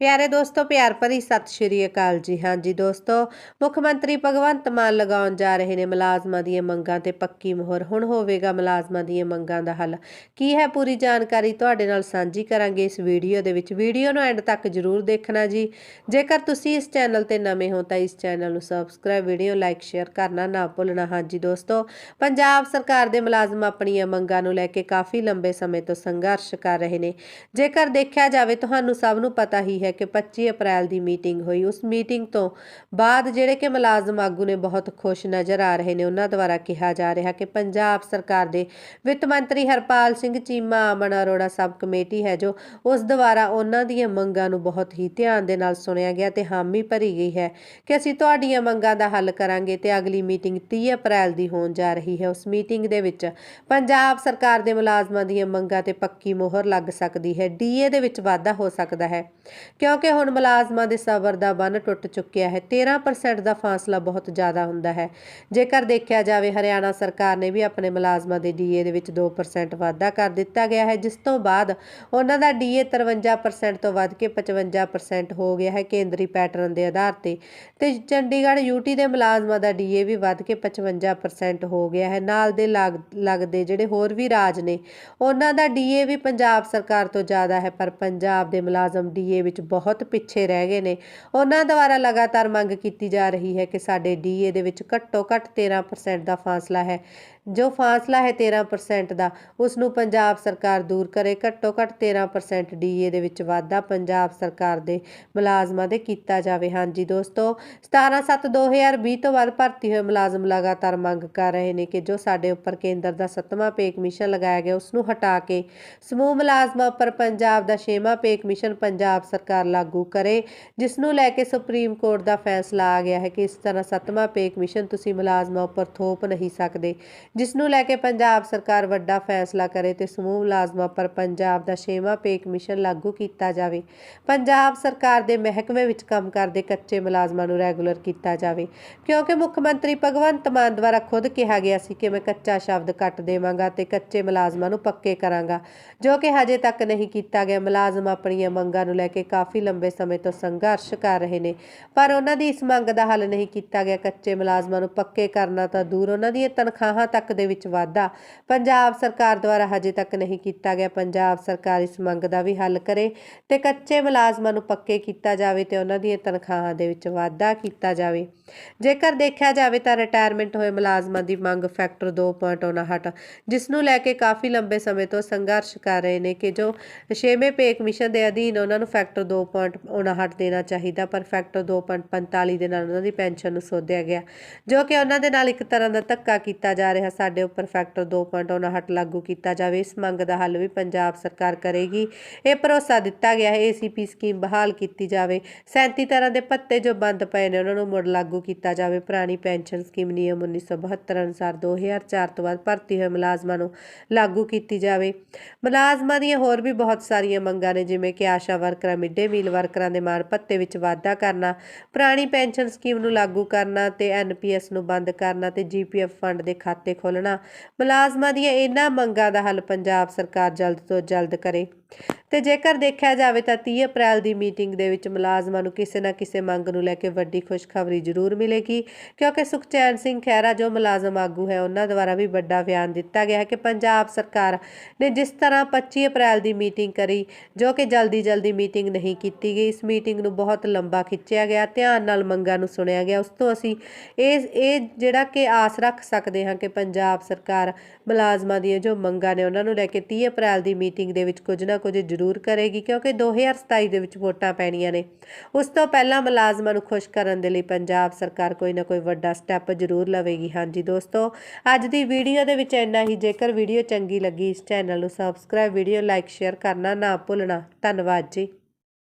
ਪਿਆਰੇ ਦੋਸਤੋ, ਪਿਆਰ ਭਰੀ ਸਤਿ ਸ਼੍ਰੀ ਅਕਾਲ ਜੀ। ਹਾਂ ਜੀ ਦੋਸਤੋ, ਮੁੱਖ ਮੰਤਰੀ ਭਗਵੰਤ ਮਾਨ ਲਗਾਉਣ ਜਾ ਰਹੇ ਨੇ ਮੁਲਾਜ਼ਮਾਂ ਦੀਆਂ ਮੰਗਾਂ ਤੇ ਪੱਕੀ ਮੋਹਰ। ਹੁਣ ਹੋਵੇਗਾ ਮੁਲਾਜ਼ਮਾਂ ਦੀਆਂ ਮੰਗਾਂ ਦਾ ਹੱਲ। ਕੀ ਹੈ ਪੂਰੀ ਜਾਣਕਾਰੀ ਤੁਹਾਡੇ ਨਾਲ ਸਾਂਝੀ ਕਰਾਂਗੇ ਇਸ ਵੀਡੀਓ ਦੇ ਵਿੱਚ। ਵੀਡੀਓ ਨੂੰ ਐਂਡ ਤੱਕ ਜਰੂਰ ਦੇਖਣਾ ਜੀ। ਜੇਕਰ ਤੁਸੀਂ ਇਸ ਚੈਨਲ ਤੇ ਨਵੇਂ ਹੋ ਤਾਂ ਇਸ ਚੈਨਲ ਨੂੰ ਸਬਸਕ੍ਰਾਈਬ, ਵੀਡੀਓ ਲਾਈਕ, ਸ਼ੇਅਰ ਕਰਨਾ ਨਾ ਭੁੱਲਣਾ। ਹਾਂ ਜੀ ਦੋਸਤੋ, ਪੰਜਾਬ ਸਰਕਾਰ ਦੇ ਮੁਲਾਜ਼ਮ ਆਪਣੀਆਂ ਮੰਗਾਂ ਨੂੰ ਲੈ ਕੇ ਕਾਫੀ ਲੰਬੇ ਸਮੇਂ ਤੋਂ ਸੰਘਰਸ਼ ਕਰ ਰਹੇ ਨੇ। ਜੇਕਰ ਦੇਖਿਆ ਜਾਵੇ, ਤੁਹਾਨੂੰ ਸਭ ਨੂੰ ਪਤਾ ਹੀ ਹੈ ਕਿ 25 ਅਪ੍ਰੈਲ ਦੀ ਮੀਟਿੰਗ ਹੋਈ। ਉਸ ਮੀਟਿੰਗ ਤੋਂ ਬਾਅਦ ਜਿਹੜੇ ਕਿ ਮੁਲਾਜ਼ਮ ਆਗੂ ਨੇ ਬਹੁਤ ਖੁਸ਼ ਨਜ਼ਰ ਆ ਰਹੇ ਨੇ। ਉਹਨਾਂ ਦੁਆਰਾ ਕਿਹਾ ਜਾ ਰਿਹਾ ਕਿ ਪੰਜਾਬ ਸਰਕਾਰ ਦੇ ਵਿੱਤ ਮੰਤਰੀ ਹਰਪਾਲ ਸਿੰਘ ਚੀਮਾ, ਅਮਨ ਅਰੋੜਾ ਸਬ ਕਮੇਟੀ ਹੈ ਜੋ ਉਸ ਦੁਆਰਾ ਉਹਨਾਂ ਦੀਆਂ ਮੰਗਾਂ ਨੂੰ ਬਹੁਤ ਹੀ ਧਿਆਨ ਦੇ ਨਾਲ ਸੁਣਿਆ ਗਿਆ ਤੇ ਹਾਮੀ ਭਰੀ ਗਈ ਹੈ ਕਿ ਅਸੀਂ ਤੁਹਾਡੀਆਂ ਮੰਗਾਂ ਦਾ ਹੱਲ ਕਰਾਂਗੇ ਤੇ ਅਗਲੀ ਮੀਟਿੰਗ 30 ਅਪ੍ਰੈਲ ਦੀ ਹੋਣ ਜਾ ਰਹੀ ਹੈ। ਉਸ ਮੀਟਿੰਗ ਦੇ ਵਿੱਚ ਪੰਜਾਬ ਸਰਕਾਰ ਦੇ ਮੁਲਾਜ਼ਮਾਂ ਦੀਆਂ ਮੰਗਾਂ ਤੇ ਪੱਕੀ ਮੋਹਰ ਲੱਗ ਸਕਦੀ ਹੈ। ਡੀਏ ਦੇ ਵਿੱਚ ਵਾਧਾ ਹੋ ਸਕਦਾ ਹੈ। ਕਿਉਂਕਿ ਹੁਣ ਮੁਲਾਜ਼ਮਾਂ ਦੇ ਸਬਰ ਦਾ ਬੰਨ ਟੁੱਟ ਚੁੱਕਿਆ ਹੈ। 13% ਦਾ ਫਾਸਲਾ ਬਹੁਤ ਜ਼ਿਆਦਾ ਹੁੰਦਾ ਹੈ। ਜੇਕਰ ਦੇਖਿਆ ਜਾਵੇ, ਹਰਿਆਣਾ ਸਰਕਾਰ ਨੇ ਵੀ ਆਪਣੇ ਮੁਲਾਜ਼ਮਾਂ ਦੇ ਡੀਏ ਦੇ ਵਿੱਚ 2% ਵਾਧਾ ਕਰ ਦਿੱਤਾ ਗਿਆ ਹੈ, ਜਿਸ ਤੋਂ ਬਾਅਦ ਉਹਨਾਂ ਦਾ ਡੀਏ 53% ਤੋਂ ਵੱਧ ਕੇ 55% ਹੋ ਗਿਆ ਹੈ। ਕੇਂਦਰੀ ਪੈਟਰਨ ਦੇ ਆਧਾਰ ਤੇ ਤੇ ਚੰਡੀਗੜ੍ਹ ਯੂਟੀ ਦੇ ਮੁਲਾਜ਼ਮਾਂ ਦਾ ਡੀਏ ਵੀ ਵੱਧ ਕੇ 55% ਹੋ ਗਿਆ ਹੈ। ਨਾਲ ਦੇ ਲਾਗ- ਲੱਗਦੇ ਜਿਹੜੇ ਹੋਰ ਵੀ ਰਾਜ ਨੇ, ਉਹਨਾਂ ਦਾ ਡੀਏ ਵੀ ਪੰਜਾਬ ਸਰਕਾਰ ਤੋਂ ਜ਼ਿਆਦਾ ਹੈ, ਪਰ ਪੰਜਾਬ ਦੇ ਮੁਲਾਜ਼ਮ ਡੀਏ ਵਿੱਚ ਬਹੁਤ ਪਿੱਛੇ ਰਹਿ ਗਏ ਨੇ। ਉਹਨਾਂ ਦੁਆਰਾ ਲਗਾਤਾਰ ਮੰਗ ਕੀਤੀ ਜਾ ਰਹੀ ਹੈ ਕਿ ਸਾਡੇ ਡੀਏ ਦੇ ਵਿੱਚ ਘੱਟੋ ਘੱਟ 13% ਦਾ ਫਾਸਲਾ ਹੈ। ਜੋ ਫਾਸਲਾ ਹੈ 13% ਦਾ ਉਸ ਨੂੰ ਪੰਜਾਬ ਸਰਕਾਰ ਦੂਰ ਕਰੇ। ਘੱਟੋ ਘੱਟ 13% ਡੀਏ ਦੇ ਵਿੱਚ ਵਾਧਾ ਪੰਜਾਬ ਸਰਕਾਰ ਦੇ ਮੁਲਾਜ਼ਮਾਂ ਦੇ ਕੀਤਾ ਜਾਵੇ। ਹਾਂਜੀ ਦੋਸਤੋ 17/7/2020 ਤੋਂ ਬਾਅਦ ਭਰਤੀ ਹੋਏ ਮੁਲਾਜ਼ਮ ਲਗਾਤਾਰ ਮੰਗ ਕਰ ਰਹੇ ਨੇ ਕਿ ਜੋ ਸਾਡੇ ਉੱਪਰ ਕੇਂਦਰ ਦਾ 7ਵਾਂ ਪੇ ਕਮਿਸ਼ਨ ਲਗਾਇਆ ਗਿਆ ਉਸ ਨੂੰ ਹਟਾ ਕੇ ਸਮੂਹ ਮੁਲਾਜ਼ਮਾਂ ਉੱਪਰ ਪੰਜਾਬ ਦਾ 6ਵਾਂ ਪੇ ਕਮਿਸ਼ਨ ਪੰਜਾਬ ਸਰਕਾਰ ਲਾਗੂ ਕਰੇ ਜਿਸ ਨੂੰ ਲੈ ਕੇ ਸੁਪਰੀਮ ਕੋਰਟ ਦਾ ਫੈਸਲਾ ਆ ਗਿਆ ਹੈ ਕਿ ਇਸ ਤਰ੍ਹਾਂ 7ਵਾਂ ਪੇ ਕਮਿਸ਼ਨ ਤੁਸੀਂ ਮੁਲਾਜ਼ਮਾਂ ਉੱਪਰ ਥੋਪ ਨਹੀਂ ਸਕਦੇ। ਜਿਸ ਨੂੰ ਲੈ ਕੇ ਪੰਜਾਬ ਸਰਕਾਰ ਵੱਡਾ ਫੈਸਲਾ ਕਰੇ ਤੇ ਸਮੂਹ ਮੁਲਾਜ਼ਮਾਂ ਪਰ ਪੰਜਾਬ ਦਾ 6ਵਾਂ ਪੇ ਕਮਿਸ਼ਨ ਲਾਗੂ ਕੀਤਾ ਜਾਵੇ। ਪੰਜਾਬ ਸਰਕਾਰ ਦੇ ਮਹਿਕਮੇ ਵਿੱਚ ਕੰਮ ਕਰਦੇ ਕੱਚੇ ਮੁਲਾਜ਼ਮਾਂ ਨੂੰ ਰੈਗੂਲਰ ਕੀਤਾ ਜਾਵੇ। ਕਿਉਂਕਿ ਮੁੱਖ ਮੰਤਰੀ ਭਗਵੰਤ ਮਾਨ ਦੁਆਰਾ ਖੁਦ ਕਿਹਾ ਗਿਆ ਸੀ ਕਿ ਮੈਂ ਕੱਚਾ ਸ਼ਬਦ ਕੱਟ ਦੇਵਾਂਗਾ ਤੇ ਕੱਚੇ ਮੁਲਾਜ਼ਮਾਂ ਨੂੰ ਪੱਕੇ ਕਰਾਂਗਾ, ਜੋ ਕਿ ਹਜੇ ਤੱਕ ਨਹੀਂ ਕੀਤਾ ਗਿਆ। ਮੁਲਾਜ਼ਮ ਆਪਣੀਆਂ ਮੰਗਾਂ ਨੂੰ ਲੈ ਕੇ ਕਾਫੀ ਲੰਬੇ ਸਮੇਂ ਤੋਂ ਸੰਘਰਸ਼ ਕਰ ਰਹੇ ਨੇ, ਪਰ ਉਹਨਾਂ ਦੀ ਇਸ ਮੰਗ ਦਾ ਹੱਲ ਨਹੀਂ ਕੀਤਾ ਗਿਆ। ਕੱਚੇ ਮੁਲਾਜ਼ਮਾਂ ਨੂੰ ਪੱਕੇ ਕਰਨਾ ਤਾਂ ਦੂਰ ਉਹਨਾਂ ਦੀਆਂ ਤਨਖਾਹਾਂ ਤੱਕ ਦੇ ਵਿੱਚ ਵਾਧਾ। ਪੰਜਾਬ ਸਰਕਾਰ ਦੁਆਰਾ ਹਜੇ ਤੱਕ ਨਹੀਂ ਕੀਤਾ ਗਿਆ। ਪੰਜਾਬ ਸਰਕਾਰ ਇਸ ਮੰਗ ਦਾ ਵੀ ਹੱਲ ਕਰੇ ਤੇ ਕੱਚੇ ਮੁਲਾਜ਼ਮਾਂ ਨੂੰ ਪੱਕੇ ਕੀਤਾ ਜਾਵੇ ਤੇ ਉਹਨਾਂ ਦੀਆਂ ਤਨਖਾਹਾਂ ਦੇ ਵਿੱਚ ਵਾਧਾ ਕੀਤਾ ਜਾਵੇ। ਜੇਕਰ ਦੇਖਿਆ ਜਾਵੇ ਤਾਂ ਰਿਟਾਇਰਮੈਂਟ ਹੋਏ ਮੁਲਾਜ਼ਮਾਂ ਦੀ ਮੰਗ ਫੈਕਟਰ 2.59 ਜਿਸ ਨੂੰ ਲੈ ਕੇ ਕਾਫੀ ਲੰਬੇ ਸਮੇਂ ਤੋਂ ਸੰਘਰਸ਼ ਕਰ ਰਹੇ ਨੇ ਕਿ ਜੋ 6ਵੇਂ ਪੇ ਕਮਿਸ਼ਨ ਦੇ ਅਧੀਨ ਉਹਨਾਂ ਨੂੰ ਫੈਕਟਰ 2.59 ਦੇਣਾ ਚਾਹੀਦਾ, ਪਰ ਫੈਕਟਰ 2.45 ਦੇ ਨਾਲ ਉਹਨਾਂ ਦੀ ਪੈਨਸ਼ਨ ਨੂੰ ਸੋਧਿਆ ਗਿਆ, ਜੋ ਕਿ ਉਹਨਾਂ ਦੇ ਨਾਲ ਇੱਕ ਤਰ੍ਹਾਂ ਦਾ ਧੱਕਾ ਕੀਤਾ ਜਾ ਰਿਹਾ ਸਾਡੇ ਉੱਪਰ ਫੈਕਟਰ 2.59 ਲਾਗੂ ਕੀਤਾ ਜਾਵੇ। ਇਸ ਮੰਗ ਦਾ ਹੱਲ ਵੀ ਪੰਜਾਬ ਸਰਕਾਰ ਕਰੇਗੀ। ਇਹ ਭਰੋਸਾ ਦਿੱਤਾ ਗਿਆ ਹੈ ਏਸੀਪੀ ਸਕੀਮ ਬਹਾਲ ਕੀਤੀ ਜਾਵੇ। 37 ਤਰ੍ਹਾਂ ਦੇ ਭੱਤੇ ਜੋ ਬੰਦ ਪਏ ਨੇ, ਉਹਨਾਂ ਨੂੰ ਮੁੜ ਲਾਗੂ ਕੀਤਾ ਜਾਵੇ। ਪੁਰਾਣੀ ਪੈਨਸ਼ਨ ਸਕੀਮ ਨਿਯਮ 1972 ਅਨੁਸਾਰ 2004 ਤੋਂ ਬਾਅਦ ਭਰਤੀ ਹੋਏ ਮੁਲਾਜ਼ਮਾਂ ਨੂੰ ਲਾਗੂ ਕੀਤੀ ਜਾਵੇ। ਮੁਲਾਜ਼ਮਾਂ ਦੀਆਂ ਹੋਰ ਵੀ ਬਹੁਤ ਸਾਰੀਆਂ ਮੰਗਾਂ ਨੇ, ਜਿਵੇਂ ਕਿ ਆਸ਼ਾ ਵਰਕਰਾਂ ਮਿੱਡੇ ਮੀਲ ਵਰਕਰਾਂ ਦੇ ਮਾਣ ਭੱਤੇ ਵਿੱਚ ਵਾਧਾ ਕਰਨਾ, ਪੁਰਾਣੀ ਪੈਨਸ਼ਨ ਸਕੀਮ ਨੂੰ ਲਾਗੂ ਕਰਨਾ ਤੇ ਐਨਪੀਐਸ ਨੂੰ ਬੰਦ ਕਰਨਾ ਤੇ ਜੀਪੀਐਫ ਫੰਡ ਦੇ ਖਾਤੇ ਖੋਲ੍ਹਣਾ। ਮੁਲਾਜ਼ਮਾਂ ਦੀਆਂ ਇਹਨਾਂ ਮੰਗਾਂ ਦਾ ਹੱਲ ਪੰਜਾਬ ਸਰਕਾਰ ਜਲਦ ਤੋਂ ਜਲਦ ਕਰੇ। ਤੇ ਜੇਕਰ ਦੇਖਿਆ ਜਾਵੇ ਤਾਂ 30 ਅਪ੍ਰੈਲ ਦੀ ਮੀਟਿੰਗ ਦੇ ਵਿੱਚ ਮੁਲਾਜ਼ਮਾਂ ਨੂੰ ਕਿਸੇ ਨਾ ਕਿਸੇ ਮੰਗ ਨੂੰ ਲੈ ਕੇ ਵੱਡੀ ਖੁਸ਼ਖਬਰੀ ਜ਼ਰੂਰ ਮਿਲੇਗੀ, ਕਿਉਂਕਿ ਸੁਖਚੈਨ ਸਿੰਘ ਖਹਿਰਾ ਜੋ ਮੁਲਾਜ਼ਮ ਆਗੂ ਹੈ, ਉਹਨਾਂ ਦੁਆਰਾ ਵੀ ਵੱਡਾ ਬਿਆਨ ਦਿੱਤਾ ਗਿਆ ਹੈ ਕਿ ਪੰਜਾਬ ਸਰਕਾਰ ਨੇ ਜਿਸ ਤਰ੍ਹਾਂ 25 ਅਪ੍ਰੈਲ ਦੀ ਮੀਟਿੰਗ ਕਰੀ, ਜੋ ਕਿ ਜਲਦੀ ਜਲਦੀ ਮੀਟਿੰਗ ਨਹੀਂ ਕੀਤੀ ਗਈ, ਇਸ ਮੀਟਿੰਗ ਨੂੰ ਬਹੁਤ ਲੰਬਾ ਖਿੱਚਿਆ ਗਿਆ, ਧਿਆਨ ਨਾਲ ਮੰਗਾਂ ਨੂੰ ਸੁਣਿਆ ਗਿਆ, ਉਸ ਤੋਂ ਅਸੀਂ ਇਹ ਇਹ ਜਿਹੜਾ ਕਿ ਆਸ ਰੱਖ ਸਕਦੇ ਹਾਂ ਕਿ ਪੰਜਾਬ ਸਰਕਾਰ ਮੁਲਾਜ਼ਮਾਂ ਦੀਆਂ ਜੋ ਮੰਗਾਂ ਨੇ, ਉਹਨਾਂ ਨੂੰ ਲੈ ਕੇ 30 ਅਪ੍ਰੈਲ ਦੀ ਮੀਟਿੰਗ ਦੇ ਵਿੱਚ ਕੁਝ ਨਾ ਕੁਝ ਜ਼ਰੂਰ ਕਰੇਗੀ ਕਿਉਂਕਿ 2027 ਦੇ ਵਿੱਚ ਵੋਟਾਂ ਪੈਣੀਆਂ ਨੇ। ਉਸ ਤੋਂ ਪਹਿਲਾਂ ਮੁਲਾਜ਼ਮਾਂ ਨੂੰ ਖੁਸ਼ ਕਰਨ ਦੇ ਲਈ ਪੰਜਾਬ ਸਰਕਾਰ ਕੋਈ ਨਾ ਕੋਈ ਵੱਡਾ ਸਟੈਪ ਜ਼ਰੂਰ ਲਵੇਗੀ। ਹਾਂਜੀ ਦੋਸਤੋ, ਅੱਜ ਦੀ ਵੀਡੀਓ ਦੇ ਵਿੱਚ ਇੰਨਾ ਹੀ। ਜੇਕਰ ਵੀਡੀਓ ਚੰਗੀ ਲੱਗੀ, ਇਸ ਚੈਨਲ ਨੂੰ ਸਬਸਕ੍ਰਾਈਬ ਵੀਡੀਓ ਲਾਈਕ ਸ਼ੇਅਰ ਕਰਨਾ ਨਾ ਭੁੱਲਣਾ। ਧੰਨਵਾਦ ਜੀ।